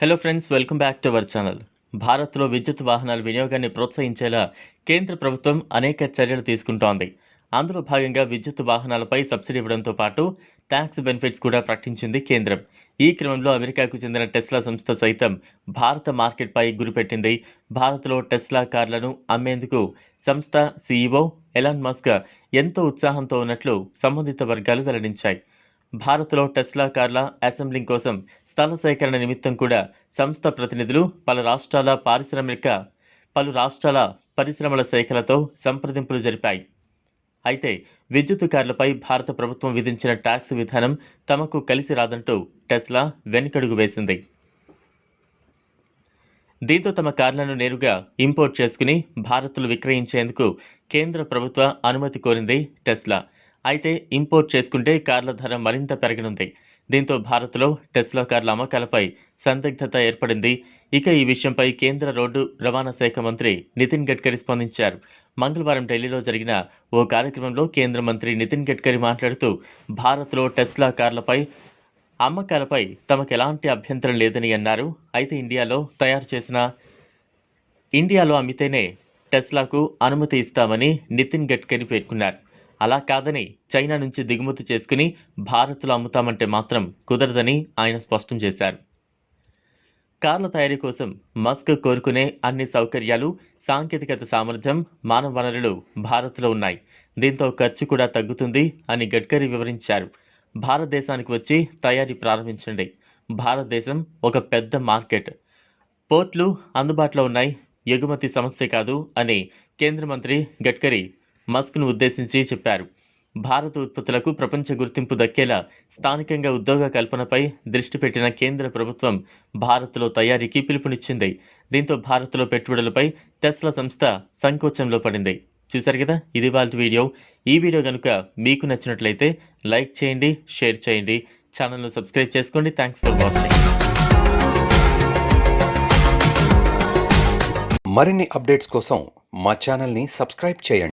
Hello friends welcome back to our channel భారత్లో విద్యుత్ వాహనాల వినియోగాన్ని ప్రోత్సహించేలా కేంద్ర ప్రభుత్వం అనేక చర్యలు తీసుకుంటోంది. అందులో భాగంగా విద్యుత్ వాహనాలపై సబ్సిడీ ఇవ్వడంతో పాటు ట్యాక్స్ బెనిఫిట్స్ కూడా ప్రకటించింది కేంద్రం. ఈ క్రమంలో అమెరికాకు చెందిన టెస్లా సంస్థ సైతం భారత మార్కెట్పై గురిపెట్టింది. భారత్లో టెస్లా కార్లను అమ్మేందుకు సంస్థ సీఈఓ ఎలాన్ మస్క్ ఎంతో ఉత్సాహంతో ఉన్నట్లు సంబంధిత వర్గాలు వెల్లడించాయి. భారత్లో టెస్లా కార్ల అసెంబ్లింగ్ కోసం స్థల సేకరణ నిమిత్తం కూడా సంస్థ ప్రతినిధులు పలు రాష్ట్రాల పారిశ్రామిక పలు రాష్ట్రాల పరిశ్రమల శాఖలతో సంప్రదింపులు జరిపాయి. అయితే విద్యుత్ కార్లపై భారత ప్రభుత్వం విధించిన ట్యాక్స్ విధానం తమకు కలిసి రాదంటూ టెస్లా వెనుకడుగు వేసింది. దీంతో తమ కార్లను నేరుగా ఇంపోర్ట్ చేసుకుని భారత్లు విక్రయించేందుకు కేంద్ర ప్రభుత్వ అనుమతి కోరింది టెస్లా. అయితే ఇంపోర్ట్ చేసుకుంటే కార్ల ధర మరింత పెరగనుంది. దీంతో భారత్లో టెస్లా కార్ల అమ్మకాలపై సందిగ్ధత ఏర్పడింది. ఇక ఈ విషయంపై కేంద్ర రోడ్డు రవాణా శాఖ మంత్రి నితిన్ గడ్కరీ స్పందించారు. మంగళవారం ఢిల్లీలో జరిగిన ఓ కార్యక్రమంలో కేంద్ర మంత్రి నితిన్ గడ్కరీ మాట్లాడుతూ భారత్లో టెస్లా కార్లపై అమ్మకాలపై తమకు ఎలాంటి అభ్యంతరం లేదని అన్నారు. అయితే ఇండియాలో తయారు చేసిన ఇండియాలో అమ్మితేనే టెస్లాకు అనుమతి ఇస్తామని నితిన్ గడ్కరీ పేర్కొన్నారు. అలా కాదని చైనా నుంచి దిగుమతి చేసుకుని భారత్లో అమ్ముతామంటే మాత్రం కుదరదని ఆయన స్పష్టం చేశారు. కార్ల తయారీ కోసం మస్క్ కోరుకునే అన్ని సౌకర్యాలు సాంకేతికత సామర్థ్యం మానవ వనరులు భారత్లో ఉన్నాయి. దీంతో ఖర్చు కూడా తగ్గుతుంది అని గడ్కరీ వివరించారు. భారతదేశానికి వచ్చి తయారీ ప్రారంభించండి. భారతదేశం ఒక పెద్ద మార్కెట్. పోర్ట్లు అందుబాటులో ఉన్నాయి. ఎగుమతి సమస్య కాదు అని కేంద్ర మంత్రి గడ్కరీ మస్క్ను ఉద్దేశించి చెప్పారు. భారత ఉత్పత్తులకు ప్రపంచ గుర్తింపు దక్కేలా స్థానికంగా ఉద్యోగ కల్పనపై దృష్టి పెట్టిన కేంద్ర ప్రభుత్వం భారత్లో తయారీకి పిలుపునిచ్చింది. దీంతో భారత్లో పెట్టుబడులపై టెస్లా సంస్థ సంకోచంలో పడింది. చూశారు కదా? ఇది వాళ్ళ వీడియో. ఈ వీడియో కనుక మీకు నచ్చినట్లయితే లైక్ చేయండి షేర్ చేయండి ఛానల్ను సబ్స్క్రైబ్ చేసుకోండి. Thanks for watching. మరిన్ని అప్డేట్స్ కోసం మా ఛానల్ని సబ్స్క్రైబ్ చేయండి.